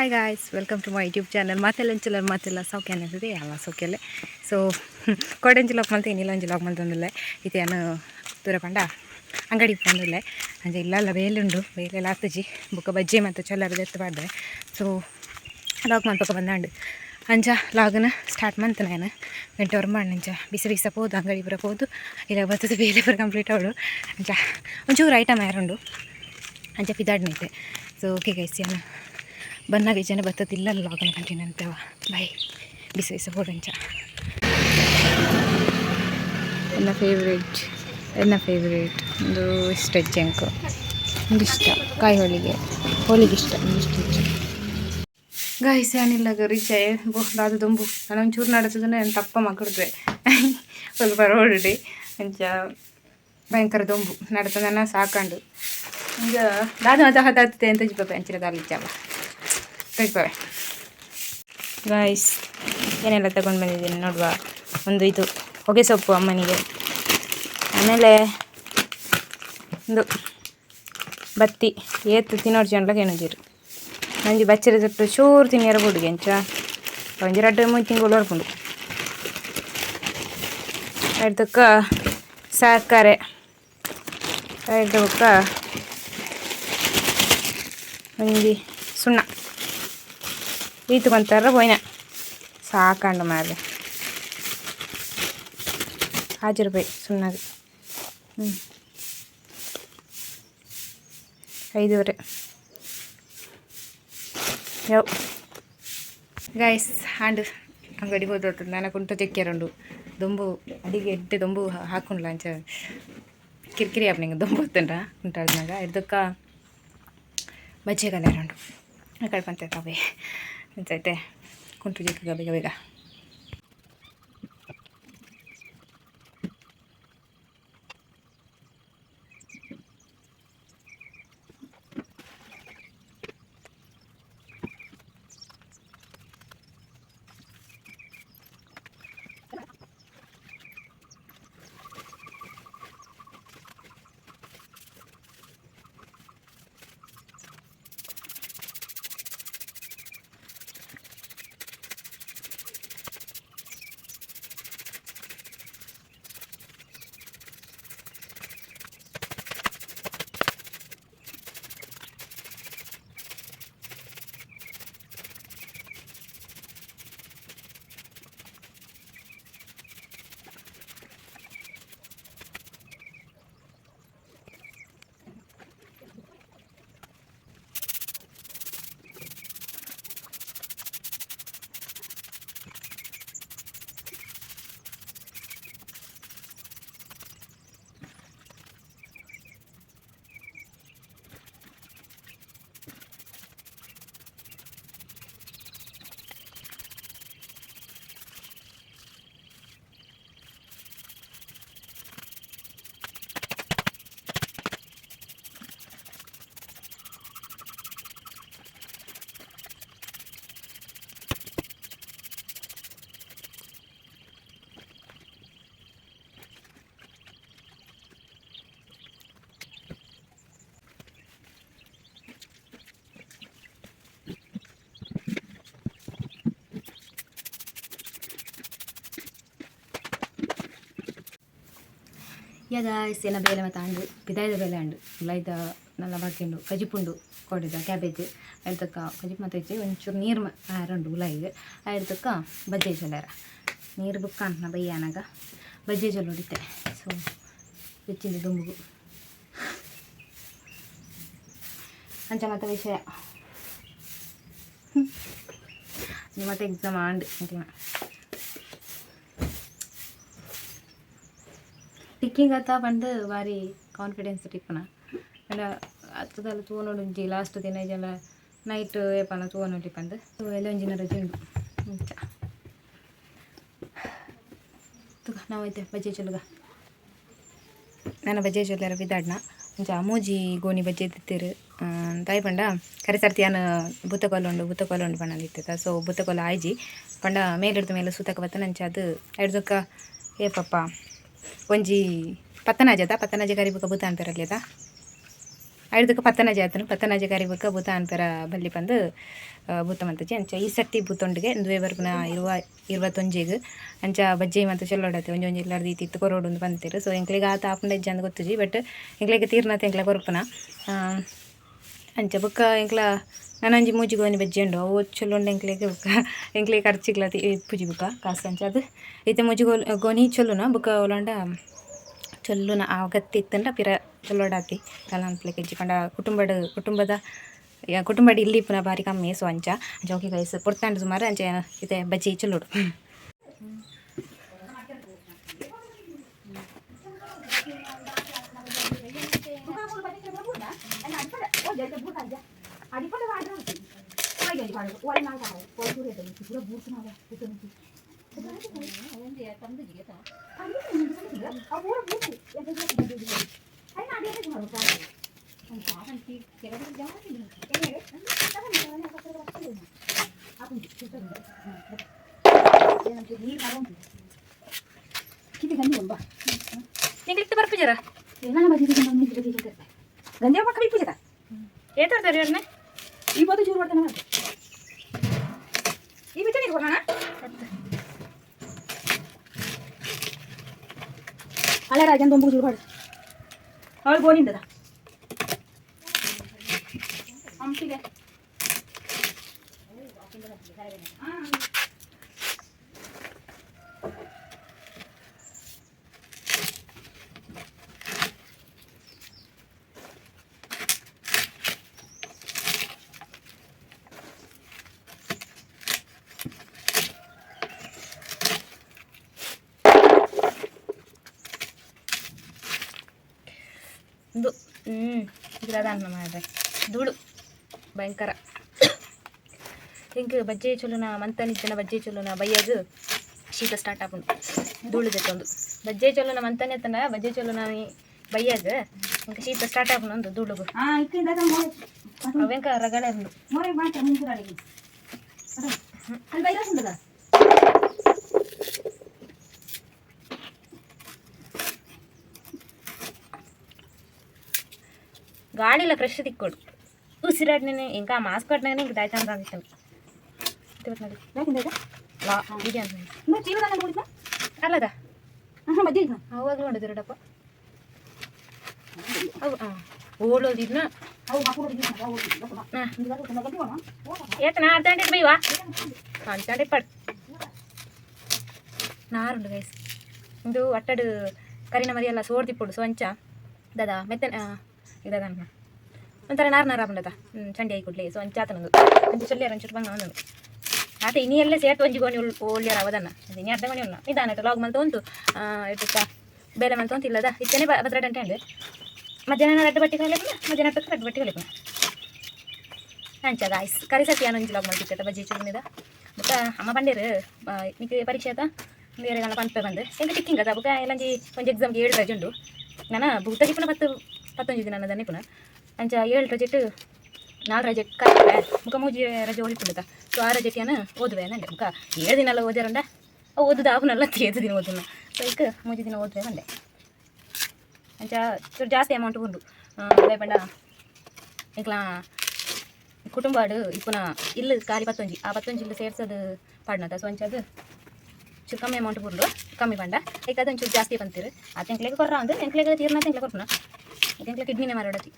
Hi guys welcome to my YouTube channel ಮತ್ತೆಲ್ಲ ಎಂಚಲ ಮಾತೆಲ್ಲ ಸೌಖ್ಯ ಅನ್ನೋದಿದೆ. ಅಲ್ಲ ಸೌಖ್ಯಲ್ಲೇ ಸೊ ಕೊಡೆಂಚಿ ಲಾಕ್ ಮಲ್ತೆ ಏನಿಲ್ಲ ಒಂಜಿ ಲಾಕ್ ಮಲ್ತೊಂದಿಲ್ಲ ಇದು ಏನು ದೂರ ಪಂಡ ಅಂಗಡಿ ಬಂದಿಲ್ಲ ಇಲ್ಲ ಇಲ್ಲಲ್ಲ ಬೇಲುಂಡು ಬೇಲೆಲ್ಲ ಆಗ್ತಜಿ ಬುಕ್ಕ ಬಜ್ಜಿ ಮತ್ತು ಚೊಲ್ಲರ ಎತ್ತು ಬಾರ್ದೆ ಸೊ ಲಾಕ್ ಮಲ್ಪಕ್ಕ ಬಂದಾಂಡು. ಅಂಜ ಲಾಗನ ಸ್ಟಾರ್ಟ್ ಮಾಡ್ತಾನೆ ನಾನು. ಗಂಟೆ ಹೊರ ಮಾಡಿ ಅಂಚ ಬಿಸಿ ಹೋದು ಅಂಗಡಿ ಬರಬಹುದು ಹೋದು. ಇಲ್ಲ ಬರ್ತದೆ, ಬೇಲೆ ಬರ ಕಂಪ್ಲೀಟ್ ಅವಳು. ಅಂಜ, ಒಂಚೂರು ಐಟಮ್ ಯಾರುಂಡು ಅಂಜ ಪಿದಾಡ್ನೈತೆ. ಸೊ ಓಕೆ ಗೈಸಿ ಏನು? ಬಂದಾಗ ಜನ ಬರ್ತದಿಲ್ಲ ಲಾಗನ್ ಕಂಟಿನ್ಯೂ ಅಂತವ ಬಾಯ್. ಬಿಸಿ ಬಿಸಿ ಹೋದಂಚ ನನ್ನ ಫೇವ್ರೇಟ್ ನನ್ನ ಫೇವ್ರೇಟ್ ಒಂದು ಇಷ್ಟ ಜಂಕು ಒಂದಿಷ್ಟ ಇಷ್ಟ ಕಾಯಿ ಹೋಳಿಗೆ. ಹೋಳಿಗೆ ಇಷ್ಟ ಒಂದು ಇಷ್ಟ ಹೆಚ್ಚು ಗಾಯ್ಸ್ ಏನಿಲ್ಲ ಗರಿಚೆ ಬೋ ಅದು ದೊಂಬು. ನಾನು ಒಂಚೂರು ನಡತದನ್ನ ನಾನು ತಪ್ಪ ಮಕ್ಕಳಿದ್ರೆ ಸ್ವಲ್ಪ ರೋಡಿ ಅಂಚ ಭಯಂಕರ ದೊಂಬು. ನಡತದನ್ನ ಸಾಕಂಡು. ಈಗ ದಾದ ಮತ ಹತ್ತಾಗ್ತದೆ ಅಂತ ಜಿಪ್ಪ ದಾಲಿ ದಾಲಿಚ್ಚಲ್ಲ ತೆಗ್ತವೆ ಗಾಯ್ಸ್ ಏನೆಲ್ಲ ತಗೊಂಡು ಬಂದಿದ್ದೀನಿ ನೋಡುವ? ಒಂದು ಇದು, ಹೊಗೆ ಸೊಪ್ಪು ಅಮ್ಮನಿಗೆ. ಆಮೇಲೆ ಒಂದು ಬತ್ತಿ. ಏತ್ತು ತಿನ್ನೋರು ಜನಲ ಕೇಳಿದಿರು ನಂಜಿ ಬಚ್ಚರ ಸುಟ್ಟು ಚೂರು ತಿನ್ನಿಯರ ಬುಡುಗೆ ಅಂಚ. ಒಂಜಿ ರಡ್ಡು ಮೂರು ತಿಂಗಳು ಹೊರ್ಕೊಂಡು ಅದಕ್ಕ ಸಕ್ಕರೆ ಅದಕ್ಕ ಒಂಜಿ ಸುಣ್ಣ. ಈತುಕೊಂತಾರ ಪೋಯ್ನ ಸಾಕಂಡು ಮಾರ್ರೆ ಹಾಜಿ ರೂಪಾಯಿ ಸುಣ್ಣಗೆ ಹ್ಞೂ ಐದೂವರೆ ಯವ್ ಗೈಸ್ ಹಾಂಡು ಅಂಗಡಿಗೆ ಹೋದದ್ದು ನನಗೆ ಉಂಟು ತೆಕ್ಕೆರುಂಡು ದೊಂಬು ಅಡಿಗೆ ಎಡ್ಡೆ ದೊಂಬು ಹಾಕೊಂಡ್ಲ ಅಂಚ ಕಿರಿಕಿರಿ ಆಪ್ನಿಂಗ ದೊಂಬು ಹೊತ್ತಂಡ ಉಂಟಾಡ್ನಾಗ ಇದಕ್ಕ ಬಜ್ಜಿ ಕಲರುಂಡು ಆ ಕಡೆ ಬಂತೆ ತವೆ ಅಂತೈತೆ ಕುಂಟು ಜಿಕ್ಕ ಬೇಗ ಬೇಗ ಈಗ ಎಲ್ಲ ಬೇಲೆ ಮತ್ತು ಅಂಡು ಪಿದಾಯ್ದ ಬೇಲೆ ಅಂಡು ಲೈದ ನಲ್ಲ ಬಾಕಿಂಡು ಕಜಿಪುಂಡು ಕೊಡಿದ ಕ್ಯಾಬೇಜ್. ಆಯ್ತಕ್ಕ, ಕಜಿಪ್ ಮತ್ತು ಹೆಚ್ಚಿ ಒಂಚೂರು ನೀರು ಆರುಂಡು ಉಲಾಯಿಗೆ ಆಯ್ತಕ್ಕ, ಬಜ್ಜೆ ಜೊಲ್ಲಾರ ನೀರು ಬುಕ್ಕ ಅಂತ ಬೈಯಾನಾಗ, ಬಜ್ಜೆ ಜೊಲ್ ಹೊಡಿತೆ. ಸೊ, ಹೆಚ್ಚಿಂದ ದುಂಬುಗು. ಅಂಚ ಮತ್ತೆ ವಿಷಯ. ಮತ್ತೆ ಎಕ್ಸಾಮ್ ಆಂಡ್ ಅಂತಿಮ. ಟಿಕ್ಕಿಂಗ್ ಅತ್ತ ಬಂದು ಭಾರಿ ಕಾನ್ಫಿಡೆನ್ಸ್ ಟಿಪ್ಪನ ಹತ್ತದಲ್ಲ ತೂವನೊಡು ಒಂಜಿ ಲಾಸ್ಟ್ ದಿನ ಇದೆಲ್ಲ ನೈಟ್ ಏಪನ ತೂವನು ಟಿಪ್ಪಂದು ಎಲ್ಲ ಒಂಜಿನ ರಜೆ ಉಂಡು ಮುಂಚ ತುಗ ನಾವೈತೆ ಬಜ್ಜೆ ಚೊಲುಗ. ನಾನು ಬಜ್ಜೆ ಚೊಲ್ಲರ ಬಿದ್ದಾಡ್ನ. ಒಂಚ ಮೂಜಿ ಗೋಣಿ ಬಜ್ಜೆ ತಿತ್ತಿರು. ತಾಯಿ ಪಂಡ, ಕರೆ ಸರ್ತಿ ನಾನು ಬುತ್ತಕೊಲ್ಲ ಉಂಡು ಬುತ್ತಕೊಲ್ಲ ಉಂಡು ಬಣ್ಣ ಇತ್ತದ ಸೊ ಬುತ್ತಕೊಲ್ಲ ಆಯ್ಜಿ. ಪಂಡ ಮೇಲಿಡ್ದ ಮೇಲೆ ಸೂತಕ ಬತ್ತ, ನಂಚ ಅದು ಹಿಡ್ದಕ್ಕ ಏ ಪಪ್ಪ. ಒಂಜಿ ಪತ್ತನಾಜದ ಪತ್ತನಾಜಿ ಕರಿ ಬೂತ ಅಂತಾರಲ್ಲೇದ ಐದಕ್ಕೆ ಪತ್ತನಜೆ ಆತನು. ಪತ್ತನಜೆ ಕರಿಬೇಕ ಬೂತ ಅಂತಾರ ಬಲ್ಲಿ ಬಂದು ಬೂತ ಮಂತಜಿ ಅಂಚ ಈ ಸರ್ತಿ ಭೂತೊಂಡಿಗೆ ದುವೆ ಬರ್ಪುನ ಇರುವ, ಇರುವತ್ತೊಂಜಿಗೆ. ಅಂಚ ಬಜ್ಜಿ ಮತ್ತು ಚೊಲ್ಲೋಡತ್ತೆ ಒಂಜಿ ಒಂಜಿ ಇಲ್ಲಾರ್ದು ಇತ್ತಿತ್ತು ಕೊರೋಡು ಒಂದು ಬಂತಿರು ಸೊ ಎಂಕ್ಲಿಗೆ ಆತ ಆಪುಂಡ ಇಜ್ಜ ಅಂತ ಗೊತ್ತುಜಿ ಬಟ್ ಎಂಕ್ಲಿಗೆ ತೀರ್ನತೆ ಎಂಕ್ಲ ಕೊರಪನ. ಅಂಚ ಬೊಕ್ಕ ಎಂಕ್ಲ ನನಂಜಿ ಮೂಜಿ ಗೋನಿ ಬಜ್ಜಿ ಉಂಡು. ಅವು ಎಂಕ್ಲೇಗೆ ಎಂಕ್ಲೆಗ್ ಬೊಕ್ಕ ಎಂಕ್ಲೆಗ್ ಖರ್ಚಿಗ್ಲ ಪೂಜಿ ಬುಕ್ಕ ಕಾಸು ಅಂಚ. ಅದು ಐತೆ ಮೂಜಿ ಗೋ ಗೋನಿ ಚೊಲ್ಲುನ ಬೊಕ ಚೊಲ್ಲುನ ಆ ಗತ್ತಿ ಇತ್ತಂಡ ಪಿರ ಚೊಲ್ಲೋಡಾತಿ ಪಂಡ ಕುಟುಂಬಡ್, ಕುಟುಂಬದ, ಯಾ- ಕುಟುಂಬಡ್ ಇಲ್ಲಿ ಪುನಃ ಬಾರಿ ಕಮ್ಮಿ ಸೊ ಅಂಚ. ಓಕೆ ಗೈಸ್ ಪೊಡ್ತಾಂಡು ಸುಮಾರು ಅಂಚೆ ಇದೆ ಬಜ್ಜಿ ಚೊಲ್ಲೋಡು ನಿಂಗ್ಲಿಕ್ಕೆ ಬರ್ಪುಜರ ಗಂಜಾ ಮಕ್ಕ ಬಿಪ್ಪುಜಕ ಏಟ್ ತರ್ತಾರೆ ಅವ್ರನ್ನ ಈ ಬದು ಚೂರು ಮಾಡ್ತಾನೆ ಮಾಡಿ ಈ ಬಿಚ್ಚ ನೀರು ಕೊಡೋಣ ಅಲ್ಲ ರಾಜನ್ ದೊಂಬು ಚೂರು ಮಾಡು ಅವಳು ಗೋಣಿಂದದ ಹಂಪಿಗೆ ಇದು ಹ್ಞೂ ಇಲ್ಲದ ಮಾಡಿದೆ ಧೂಳು ಭಯಂಕರ ಹಿಂಗೆ ಬಜ್ಜೆ ಚೊಲೋನ ಮಂತನಿದ್ದನ ಬಜ್ಜೆ ಚೊಲೋನ ಬೈಯಾಗ ಶೀತ ಸ್ಟಾರ್ಟ್ ಆಗುಂಡು ಧೂಳು ಜೊತ್ತೊಂದು ಬಜ್ಜೆ ಚೊಲೋನ ಮಂತನೆ ಎತ್ತನ ಬಜ್ಜೆ ಚೊಲೋನ ಬೈಯಾಗ ಹಿಂಗೆ ಶೀತ ಸ್ಟಾರ್ಟ್ ಆಗುಂಡು ಒಂದು ಧೂಳುಗು ಹಾ ಇಕ್ಕಿಂದ ಅವೆಂಕ ರಗಳೆ ಇದೆ ಅಂತ ಮತ್ತೆ ಚೀಲದ ಕುಡಿದ ಅಲ್ಲದ ಹಾಂ ಮಜ್ಜಿ ಇಲ್ಲ ಅವಾಗಲೂ ನೋಡಿದ್ರಡಪ್ಪ ಅವು ಹಾಂ ಓಡೋದಿದ್ನ ಅವು ಹಾಕೊಂಡು ಹಾಂ ಹೋಗಿ ಏತನ అర్థంటే పోయివా అంటే పడు ನಾರುಂಡು ಗೈಸ್ ಇದು ಅಟ್ಟಡು ಕರಿನ ಮರಿ ಎಲ್ಲ ಸೋಡ್ದಿಪ್ಪುಡು ಸೊ ಅಂಚ ದದ ಮೆತ್ತ ಇದದ ಒಂಥರ ನಾರು ನಾರು ಆಪುಂಡದ ಚಂಡಿ ಆಗಿ ಕೊಡ್ಲಿ. ಸೊ ಅಂಚಾತನದು ಅಂಚು ಚಲ್ಲಿ ಒಂಚೂರು ಬಂಗ ಅವನು ಆತ ಇನಿ ಎಲ್ಲ ಸೇರ್ತು ಒಂಜಿ ಗೋಣಿ ಒಳ್ಳೆಯಾರ ಅವದನ್ನ. ಇನಿ ಅರ್ಧ ಮನೆ ಉಣ್ಣ ನಿಧಾನ ಲಾಗ್ ಮಲ್ತ ಉಂಟು ಇಟ್ಟ ಬೇರೆ ಮಲ್ತ ಉಂಟು ಇಲ್ಲದ? ಇಷ್ಟೇ ಭದ್ರಟ ಅಂತ ಹೇಳಿ ಮಧ್ಯಾಹ್ನ ರೆಡ್ ಬಟ್ಟೆ ಕಲಿಪುನ ಮಧ್ಯಾಹ್ನ ಹೊತ್ತಕ್ಕೆ ರೆಡ್ ಬಟ್ಟೆ ಕಲಿಪುನ ಅಂಚ ಗಾಯ್ಸ್ ಕರಿ ಸತಿ ಅನೊಂಜಿ ಲಾಗ್ ಮಾಡ್ತಿತ್ತ ಬಜ್ಜಿ ಚೂರಿನಿದ ಮತ್ತೆ ಅಮ್ಮ ಬಂದಿರು ನಿಕ್ಕೆ ಪರೀಕ್ಷೆ ಆತ? ಬೇರೆ ನನ್ನ ಪಂಪೆ ಬಂದು ಎಂತ ಟಿಕ್ಕಿಂಗ್ ಅದ? ಬುಕ್ಕ ಎಲ್ಲಂಜಿ ಒಂಜಿ ಎಕ್ಸಾಮ್ಗೆ ಏಳು ರಜೆ ಉಂಡು. ನಾನು ಭೂತ ಜಿಪ್ಪುನ ಪತ್ತು ಪತ್ತೊಂಜಿ ದಿನ ನನ್ನ ನಿಪುನ ಅಂಚ ಏಳು ರಜೆ ಇಟ್ಟು ನಾಲ್ಕು ರಜೆ ಕಲಿಪೆ ಮುಖ ಮೂಜಿ ರಜೆ ಒಳಿಪುಂಡದ ಸೊ ಆ ರಜೆಟಿಯನ್ನು ಓದುವೆ ಅಂದೆ. ಮುಖ ಏಳು ದಿನ ಎಲ್ಲ ಓದ್ಯಾರಂಡ ಓದುದ ಆಪುನಲ್ಲ ಏಳು ದಿನ ಓದಿನ ಸೊ ಈಗ ಮೂಜಿ ದಿನ ಓದುವೆ ಬಂದೆ ಅಂಚ ಚೂರು ಜಾಸ್ತಿ ಅಮೌಂಟ್ ಉಂಡು. ಬೇಪಂಡ ಇಕ್ಲ ಕುಟುಂಬಾಡು ಇಪ್ಪುನ ಇಲ್ಲ ಖಾಲಿ ಪತ್ತೊಂಜಿ. ಆ ಪತ್ತೊಂಜಿ ಇಲ್ಲಿ ಸೇರ್ಸೋದು ಪಾಡ್ನದ ಸೊ ಅಂಚದು ಚೂರು ಕಮ್ಮಿ ಅಮೌಂಟ್ ಬುರ್ಲು ಕಮ್ಮಿ ಪಂಡ. ಈಗ ಅದೊಂಚೂರು ಜಾಸ್ತಿ ಬಂತೀರಿ. ಆ ತೆಂಕ್ಲೆಗೆ ಕೊರ್ರ ಅಂದ್ರೆ ತೆಂಕ್ಲೆಗೆ ತೀರ್ನ ತೆಂಕ್ಲೆ ಕೊರ್ಪುನ. దీంట్లో కిడ్నీ నెమరొడది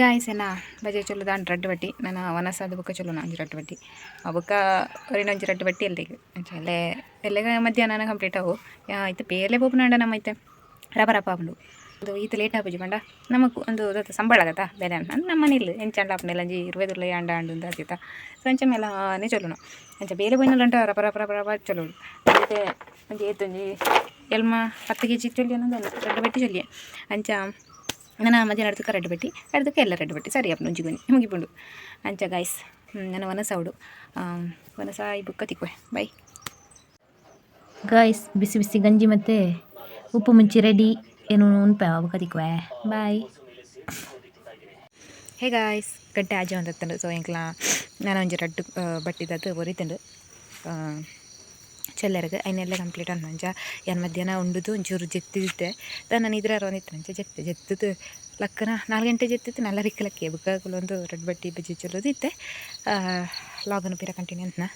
ಗಾಯ್ಸ್ ಏನ? ಬಜೆ ಚಲೋದ? ಅಂಟು ರಡ್ಡು ಬಟ್ಟಿ. ನಾನು ವನಸಾದ ಬುಕ್ಕ ಚಲೋನ? ಅಂಜು ರಡ್ಡು ಬಟ್ಟಿ. ಆ ಬುಕ್ಕ ಒಂಜಿ ರಡ್ಡು ಬಟ್ಟಿ ಅಲ್ಲಿ ಅಲ್ಲೇ ಎಲ್ಲೇ ಮಧ್ಯಾಹ್ನ ಕಂಪ್ಲೀಟ್ ಅವು ಆಯ್ತು ಪೇಲೆ ಬೋಪುನಾಂಡ ನಮ್ಮ ಐತೆ ರಬ ರಪ ಆಪುಂಡು. ಅದು ಈತ ಲೇಟ್ ಆಪುಜಿ ಬಂಡ ನಮಗೆ ಒಂದು ದತ್ತ ಸಂಬಳ ಆಗತ್ತ? ಬೇರೆ ಅಂತ ನಮ್ಮ ಮನೇಲಿ ಎಂಚಂಡ ಅಪ್ಪನೆಲ್ಲ ಅಂಜಿ ಇರುವುದಿಲ್ಲ ಅಂಡ ಅಂಡು ಅಂತ ಆತಿತ್ತ ಸೊ ಅಂಚ ಮೇಲನೆ ಚೊಲ್ಲೋಣ ಅಂಚ ಬೇಲೆ ಅಂಟ ರಪ ರಪ ರಪ ರಪ ಚಲೋ ಮತ್ತೆ ಒಂಜಿ ಏತಂಜಿ ಎಲ್ಮ ಹತ್ತು ಕೆ ಜಿ ಚೊಲ್ಲಿ ಅನ್ನೋದು ರಡ್ಡು ಬಟ್ಟಿ ಚೊಲ್ಲಿ ಅಂಚ ನನ್ನ ಮಧ್ಯಾಹ್ನ ಅರ್ಧಕ್ಕೆ ರೆಡ್ ಬಟ್ಟಿ ಅರ್ಧಕ್ಕೆ ಎಲ್ಲ ರೆಡ್ ಬಟ್ಟಿ. ಸರಿ ಅಪ್ಪ ನುಂಜಿಗುನಿ ಮುಗಿಪುಂಡು ಅಂಚ ಗಾಯ್ಸ್ ನನ್ನ ವನಸ ಅವಡು ವನಸ ಈ ಬುಕ್ಕ ತಿಕ್ವೆ ಬಾಯ್ ಗಾಯ್ಸ್ ಬಿಸಿ ಬಿಸಿ ಗಂಜಿ ಮತ್ತು ಉಪ್ಪು ಮುಂಚಿ ರೆಡಿ ಏನು ಉನ್ಪ ತಿಕ್ಕುವೆ ಬಾಯ್ ಹೇ ಗಾಯ್ಸ್ ಗಡ್ಡೆ ಆಜೆ ಒಂದತ್ತಂಡು ಸೊ ಎಂಕ್ಲ ನಾನು ಒಂಜಿ ರಡ್ಡು ಬಟ್ಟಿದ್ದು ಬೊರಿತಂಡು ಚೆಲ್ಲರ್ಗೆ ಐನೆಲ್ಲ ಕಂಪ್ಲೀಟ್ ಅಂಚ ಏನು ಮಧ್ಯಾಹ್ನ ಉಂಡುದು, ಒಂಚೂರು ಜೆತ್ತಿದ್ದೆ ನಾನು ಇದ್ರ ಒಂದಿತ್ತು ಅಂಚೆ ಜೆತ್ತೆ ಜೆತ್ತದು ಲಕ್ಕನ ನಾಲ್ಕು ಗಂಟೆ ಜೆತ್ತಿತ್ತು ನಲ್ಲ ರಿಕ್ಕಲಕ್ಕೆ ಬುಕ್ಕಾಗಲೊಂದು ರೆಡ್ ಬಟ್ಟಿ, ಬಜ್ಜಿ ಚೆಲ್ಲೋದಿತ್ತೆ ಲಾಗನ್ ಪಿರ ಕಂಟಿನ್ಯೂ ಅಂತ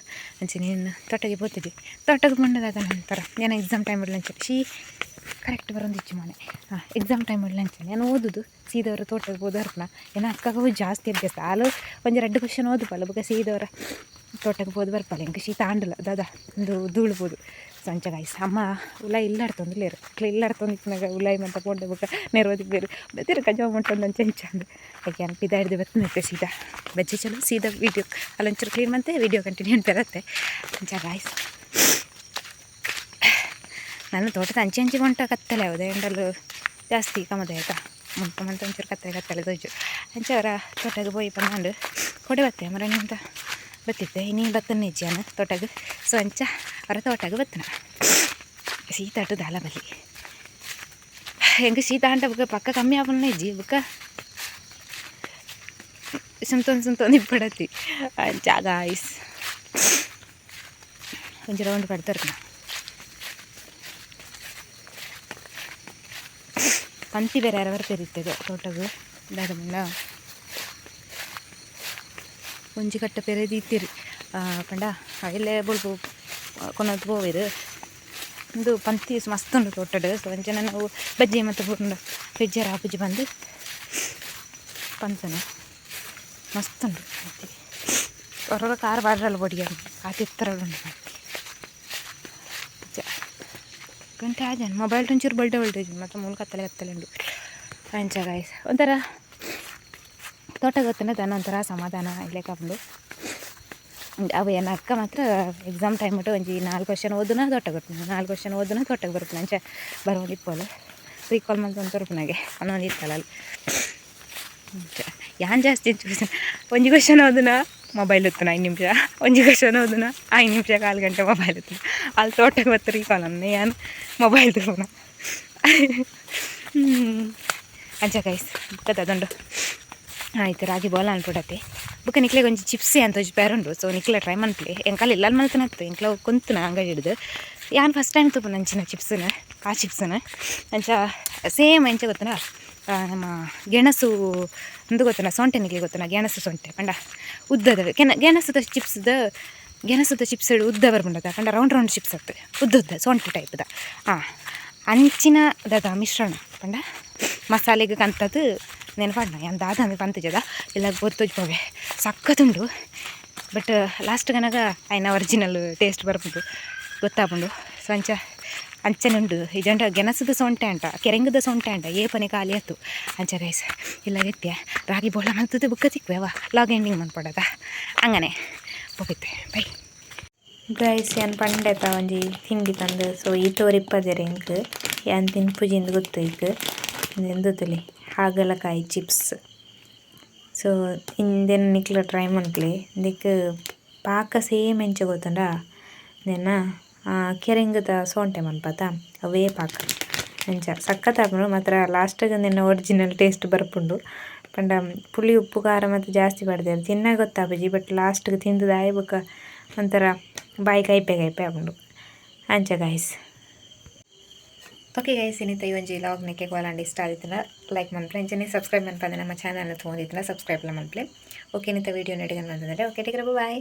ಅಂಚೆ ನೀನು ತೋಟಗೆ ಬೋತಿದ್ವಿ ತೋಟಗೆ ಬಂಡದಾದ ನಂತರ ಏನೋ ಎಕ್ಸಾಮ್ ಟೈಮಲ್ಲಿ ಲಂಚ ಶೀ ಕರೆಕ್ಟ್ ಬರೋಂದಿಚ್ಚು ಮನೆ. ಹಾಂ ಎಕ್ಸಾಮ್ ಟೈಮಲ್ಲಿ ಲಂಚ ನಾನು ಓದುದು? ಸೀದವರ ತೋಟಕ್ಕೆ ಓದೋರ್ನ ಏನೋ ಅಕ್ಕಾಗ ಜಾಸ್ತಿ ಅಭ್ಯಾಸ. ಆಲು ಒಂದು ರೆಡ್ ಕ್ವಶನ್ ಓದಬಲ್ಲ ಬಗ್ಗೆ ಸೀದವರ. ತೋಟಕ್ಕೆ ಹೋದ್ ಬರ್ಪಲ್ಲ ಇಂಕ ಶೀತ ಆಂಡಲ್ಲ ದಾದ ಒಂದು ಧೂಳ್ಬೋದು. ಸಂಚ ಗಾಯ್ಸ್ ಅಮ್ಮ ಉಲಾಯಿ ಇಲ್ಲಾಡ್ತೊಂದು ಲೇರು ಅಕ್ಲ ಇಲ್ಲಾಡ್ತೊಂದಿಕ್ನಾಗ ಉಲಾಯಿ ಮಂತ ಪೋಂಡೆ ಬುಕ್ಕ ಬೇರೆ, ಬೇರು ಬೆತ್ತಿರ ಮಾಡ್ಕೊಂಡು ಮುಟ್ಟೊಂದು ಅಂಚೆ ಅಂದ್ರೆ ಯಾಕೆ ಅನ್ಪ ಇದಾಡ್ದು ಬರ್ತೈತೆ ಸೀದಾ. ಬಜ್ಜಿ ಚಲೋ, ಸೀದಾ ವೀಡಿಯೋ ಅಲ್ಲೊಂಚೂರು ಕ್ಲೀನ್ ಮಂತೆ ವೀಡಿಯೋ ಕಂಟಿನ್ಯೂ ಅಂತ ಇರುತ್ತೆ ಅಂಚ ನನ್ನ ನಾನು ತೋಟದ ಅಂಚೆ ಅಂಚೆ ಹೊಂಟ ಕತ್ತಲೆ ಯಾವುದೇ ಜಾಸ್ತಿ ಕಮದೆ ಆಯ್ತಾ? ಮುಂಟ ಮಂತ ಒಂಚೂರು ಕತ್ತಲೆ ಕತ್ತಲೆ ದೊಜ್ಜು. ಅಂಚೆ ಅವರ ತೋಟಕ್ಕೆ ಹೋಗಿ ಬಂದು ಕೊಡೆ ಬತ್ತೆ ಮರ ಅಂತ ಬತ್ತಿತ್ತೆ ಇನ್ನೀನು ಬತ್ತನ ನಿಜಾನ ತೋಟಗೆ? ಸೊ ಅಂಚ ಅವರ ತೋಟಗೆ ಬತ್ತನ. ಶೀತಾಟು ದಾಲ ಬಲ್ಲಿ. ಹೆಂಗೆ ಶೀತ ಅಂಟ ಬುಕ್ಕ ಪಕ್ಕ ಕಮ್ಮಿ ಆಪನ್ನ ಇಜ್ಜಿ ಬುಕ್ಕ ಸುಮ್ತೊಂದು ಸುಮ್ತೊಂದು ಇಪ್ಪಡತಿ ಅಂಚ ಗಾಯ್ಸ್ ಒಂಚೂರು ರೌಂಡ್ ಪಡ್ತಾರೆ ನಾ ಪಂತಿ ಬೇರೆ ಯಾರವರ ಪೆರಿತ್ತದೆ ತೋಟಗು, ದಾದ ಮುಂಡ ಒಂಜಿ ಕಟ್ಟ ಪೆರೆದು ಇತ್ತೀರಿ ಪಂಡ ಎಲ್ಲೇ ಬುಳ್ಬು ಕೊನೊಂದು ಪೋವೆರ್ ಒಂದು ಪಂಥಿ ಮಸ್ತ್ ಉಂಡು ತೋಟಡು ಸೊ ನಾವು ಬಜ್ಜಿ ಮತ್ತು ಪೂರ್ಣ ಫ್ರಿಜ್ಜರ ಆಪುಜಿ ಬಂದು ಪಂತನ ಮಸ್ತ್ ಉಂಡು ಹೊರ ಕಾರ್ ಬಾಡ್ರಲ್ಲ ಬೊಡಿಯ ಆ ಉಂಟು ಉಂಡು ಗಂಟೆ ಆಜನ್. ಮೊಬೈಲ್ ಒಂಚೂರು ಬಲ್ಡೆ ಬಲ್ಡೆ ಮತ್ತು ಮೂಲ ಕತ್ತಲೆ ಕತ್ತಲೆ ಉಂಡು ಅಂಚ ಗಾಯ್ಸ್ ಒಂಥರ ತೋಟ ತನ್ನೊಂಥರ ಸಮಾಧಾನ ಇಲ್ಲೇ ಕಪ್ಪು ಅವು ಏನು ಅಕ್ಕ ಮಾತ್ರ ಎಕ್ಸಾಮ್ ಟೈಮ್ ಬಿಟ್ಟು ಒಂಜಿ ನಾಲ್ಕು ಕ್ವಶನ್ ಓದುನ ತೋಟ ನಾಲ್ಕು ಕ್ವಶನ್ ಓದುನ ತೋಟಕ್ಕೆ ಬರುತ್ತೆ ಅಂಚೆ ಬರೋದು ಇಪ್ಪಲು. ರೀಕಾಲ್ ಮಂತ್ ಅಂತ ನನಗೆ ಅನ್ನೊಂದು ಇತ್ತಲ್ಲ ಯಾನ್ ಜಾಸ್ತಿ ಚೂಸನ್ ಒಂಜಿ ಕ್ವಶನ್ ಓದುನ ಮೊಬೈಲ್ ಇತ್ತು ಐದು ನಿಮಿಷ. ಒಂಜಿ ಕ್ವಶನ್ ಓದುನ, ಐದು ನಿಮಿಷ ಕಾಲು ಗಂಟೆ ಮೊಬೈಲ್ ಇತ್ತು ಅಲ್ಲಿ ತೋಟಕ್ಕೆ ಬತ್ತು ರೀಕಾಲ್ ಅನ್ನ. ಏನು ಮೊಬೈಲ್ ತಗೋಣ ಅಂಚ ಕೈಸ್ ಅದೊಂದು ಆಯ್ತು, ರಾಗಿ ಬಾಲ್ ಅನ್ಬಿಡತ್ತೆ ಬುಕ್ಕ ನಿಕ್ಲೆಗೆ ಒಂಜಿ ಚಿಪ್ಸಿ ಅಂತ ಒಂಜಿ ಪೇರುಂಡು ಸೊ ನಿಕ್ಲೆ ಟ್ರೈ ಮನ್ಪ್ಲೆ ಎಂಕಾಲ ಇಲ್ಲ ಮಲ್ತನತ್ತು ಎಂಕ್ಲ ಕುಂತನ ಅಂಗಡಿ ಹಿಡಿದು. ಯಾನ್ ಫಸ್ಟ್ ಟೈಮ್ ತುಂಬ ನಂಚಿನ ಚಿಪ್ಸನ? ಆ ಚಿಪ್ಸನ? ಅಂಚ ಸೇಮ್ ಎಂಚ ಗೊತ್ತನ ನಮ್ಮ ಗೆಣಸು ಒಂದು ಗೊತ್ತನ ಸೊಂಟೆ ನಿಕ್ಲೆ ಗೊತ್ತನ ಗೆಣಸು ಸೊಂಟೆ. ಪಂಡ, ಉದ್ದದ. ಕೆನ ಗೆಣಸದ ಚಿಪ್ಸ್ದ ಗೆಣಸದ ಚಿಪ್ಸ್ ಉದ್ದ ಬರ್ಬಂಡದ ಪಂಡ ರೌಂಡ್ ರೌಂಡ್ ಚಿಪ್ಸ್ ಆಗ್ತದೆ. ಉದ್ದ ಉದ್ದ ಸೊಂಟೆ ಟೈಪ್ದ ಹಾಂ ಅಂಚಿನ ದಾದ ಮಿಶ್ರಣ. ಪಂಡ ಮಸಾಲೆಗೆ ಕಂತದ್ದು ನೆನಪಣ್ಣ ಎಂತ ಅಂದ್ರೆ ಪಂತಜದ ಇಲ್ಲ ಸಕ್ಕತ್ ಸಕ್ಕತ್ತುಂಡು ಬಟ್ ಲಾಸ್ಟ್ ಗನಗ ಆಯ್ನ ಒರಿಜಿನಲ್ ಟೇಸ್ಟ್ ಬರ್ಬೋದು. ಗೊತ್ತಾಪುಂಡು. ಸೊ ಅಂಚ ಅಂಚನೆ ಉಂಡು ಇದಂಟ ಗೆಣಸದ ಸೊಂಟೆ ಅಂಟ, ಕೆರೆಂಗದ ಸೊಂಟೆ ಅಂಟ, ಏಪನೆ ಖಾಲಿ ಆಯ್ತು ಅಂಚ ಗೈಸ್ ಇಲ್ಲ ಗೆತ್ಯ ರಾಗಿ ಬೋಳ ಮಲ್ತದ್ದು ಬುಕ್ಕ ತಿಕ್ವೇವ ಲಾಗ್ ಎಂಡಿಂಗ್ ಮನ್ಪಡದ? ಹಂಗನೆ. ಹೋಗುತ್ತೆ ಬೈ ಗೈಸ್ ಏನು ಪಂಡೆತ ಒಂಜಿ ತಿಂಡಿ ತಂದು. ಸೊ ಈ ತೋರಿಪ್ಪದೆರೆ ಇಂಕ್ ತಿನ್ ಪೂಜಿಂದು ಗೊತ್ತು ಈಕ್ ಎಂದುತ್ತಲಿ ಹಾಗಲಕಾಯಿ ಚಿಪ್ಸ್. ಸೊ ಇಂದೆನ್ ನಿಕ್ಲ ಟ್ರೈ ಮನ್ಕ್ಲೆ ದಿಕ್ ಪಾಕ ಸೇಮ್ ಎಂಚ ಗೊತ್ತಂಡ? ದೆನ್ನ ಕೆರೆಂಗದ ಸೋಂಟೆ ಮನ್ಪಾತ, ಅವೇ ಪಾಕ ಎಂಚ ಸಕ್ಕತ್ ಆಪುಂಡು ಮಾತ್ರ ಲಾಸ್ಟಾಗ ನಿನ್ನ ಒರಿಜಿನಲ್ ಟೇಸ್ಟ್ ಬರ್ಪುಂಡು. ಪಂಡ ಪುಳಿ, ಉಪ್ಪು, ಖಾರ ಮತ್ತು ಜಾಸ್ತಿ ಪಡ್ದೇರು ತಿನ್ನ ಗೊತ್ತಾಪುಜಿ ಬಟ್ ಲಾಸ್ಟ್ಗೆ ತಿಂದು ಆಯ್ಬುಕ್ಕ ಒಂಥರ ಬಾಯಿ ಕೈಪೆ ಕೈಪೆ ಆಪುಂಡು. ಅಂಚ ಗಾಯ್ಸ್ ಓಕೆ ಗೈಸ್ ಏನಿತ್ತು ಈ ಒಂಜಿ ಲಾಗ್ ನಿಕೆ ಕೋಲಾಂಡ್ ಇಷ್ಟ ಆದಿತ್ತಲ್ಲ ಲೈಕ್ ಮನ್ಪ್ಲೆ ಇಂಚನೆ ಸಬ್ಸ್ಕ್ರೈಬ್ ಮನ್ಪಂದೆ ನಮ್ಮ ಚಾನಲ್ನ ತೊಗೊಂಡಿತ್ತಲ್ಲ ಸಬ್ಸ್ಕ್ರೈಬ್ ಮನ್ಪ್ಲೆ ಓಕೆ ಏನಿತ್ತು ವೀಡಿಯೋ ನಡಿಗೆ ಅಂತಂದರೆ ಓಕೆ ಟೇಕ್ರೆ ಬಾಯ್